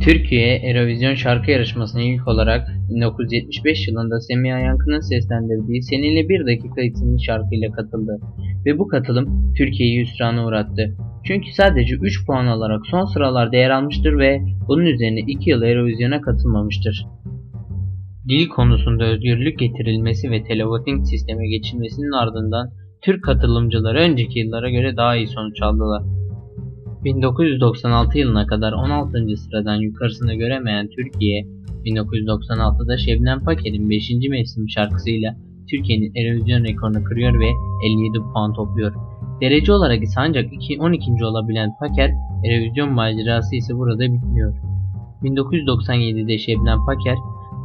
Türkiye Eurovision şarkı yarışmasına ilk olarak 1975 yılında Semiha Yankı'nın seslendirdiği Seninle Bir Dakika isimli şarkıyla katıldı ve bu katılım Türkiye'yi hüsrana uğrattı. Çünkü sadece 3 puan alarak son sıralarda yer almıştır ve bunun üzerine 2 yıl Eurovision'a katılmamıştır. Dil konusunda özgürlük getirilmesi ve televoting sisteme geçilmesinin ardından Türk katılımcıları önceki yıllara göre daha iyi sonuç aldılar. 1996 yılına kadar 16. sıradan yukarısını göremeyen Türkiye, 1996'da Şebnem Paker'in 5. mevsim şarkısıyla Türkiye'nin Eurovision rekorunu kırıyor ve 57 puan topluyor. Derece olarak ise ancak 2 12. olabilen Paker, Eurovision macerası ise burada bitmiyor. 1997'de Şebnem Paker,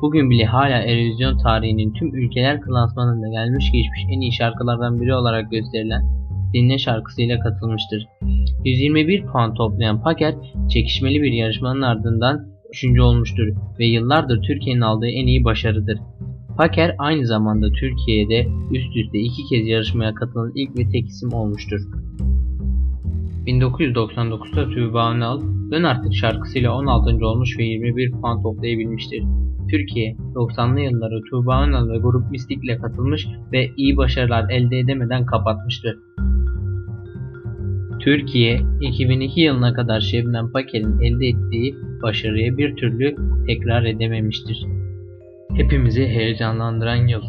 bugün bile hala Eurovision tarihinin tüm ülkeler klasmanında gelmiş geçmiş en iyi şarkılardan biri olarak gösterilen Dinle şarkısıyla katılmıştır. 121 puan toplayan Paker, çekişmeli bir yarışmanın ardından 3. olmuştur ve yıllardır Türkiye'nin aldığı en iyi başarıdır. Paker aynı zamanda Türkiye'de üst üste iki kez yarışmaya katılan ilk ve tek isim olmuştur. 1999'da Tuğba Önal, Dön Artık şarkısıyla 16. olmuş ve 21 puan toplayabilmiştir. Türkiye, 90'lı yılları Tuğba Önal ve Grup Mistik ile katılmış ve iyi başarılar elde edemeden kapatmıştır. Türkiye, 2002 yılına kadar Şebnem Paker'in elde ettiği başarıyı bir türlü tekrar edememiştir. Hepimizi heyecanlandıran yıl.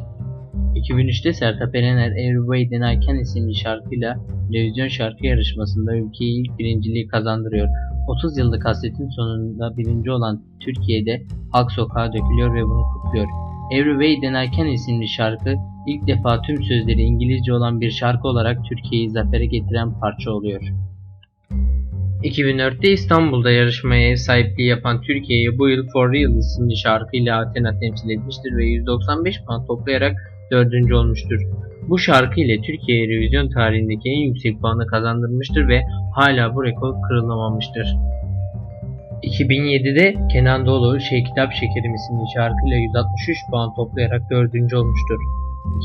2003'te Sertab Erener Every Way I Can isimli şarkıyla televizyon şarkı yarışmasında ülkeyi ilk birinciliği kazandırıyor. 30 yıllık hasretin sonunda birinci olan Türkiye'de halk sokağa dökülüyor ve bunu kutluyor. Every Way Can isimli şarkı ilk defa tüm sözleri İngilizce olan bir şarkı olarak Türkiye'yi zafere getiren parça oluyor. 2004'te İstanbul'da yarışmaya ev sahipliği yapan Türkiye'yi bu yıl For Real isimli şarkıyla Athena temsil etmiştir ve 195 puan toplayarak dördüncü olmuştur. Bu şarkı ile Türkiye Eurovision tarihindeki en yüksek puanı kazandırmıştır ve hala bu rekor kırılamamıştır. 2007'de Kenan Doğulu Şey Kitap Şekerim isimli şarkıyla 163 puan toplayarak dördüncü olmuştur.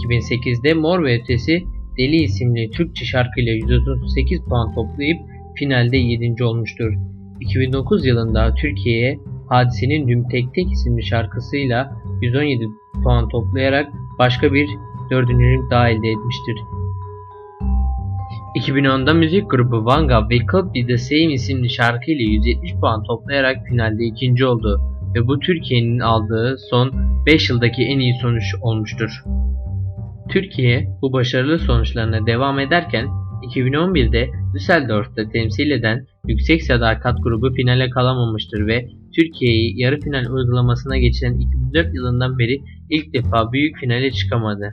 2008'de Mor ve Ötesi Deli isimli Türkçe şarkıyla 138 puan toplayıp finalde 7. olmuştur. 2009 yılında Türkiye'ye Hadise'nin Düm Tek Tek isimli şarkısıyla 117 puan toplayarak başka bir dördüncülük daha elde etmiştir. 2010'da müzik grubu Vanga We Could Be The Same isimli şarkıyla 170 puan toplayarak finalde ikinci oldu ve bu Türkiye'nin aldığı son 5 yıldaki en iyi sonuç olmuştur. Türkiye bu başarılı sonuçlarına devam ederken 2011'de Düsseldorf'ta temsil eden Yüksek Sadakat grubu finale kalamamıştır ve Türkiye'yi yarı final uygulamasına geçiren 2004 yılından beri ilk defa büyük finale çıkamadı.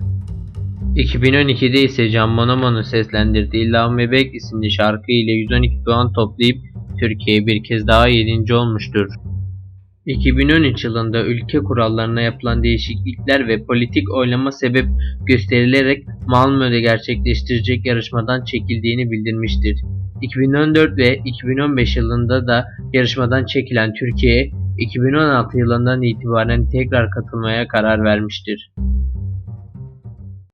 2012'de ise Can Bonomo'nun seslendirdiği Love Me Back isimli şarkı ile 112 puan toplayıp Türkiye bir kez daha 7. olmuştur. 2013 yılında ülke kurallarına yapılan değişiklikler ve politik oylama sebep gösterilerek Malmö'de gerçekleştirecek yarışmadan çekildiğini bildirmiştir. 2014 ve 2015 yılında da yarışmadan çekilen Türkiye, 2016 yılından itibaren tekrar katılmaya karar vermiştir.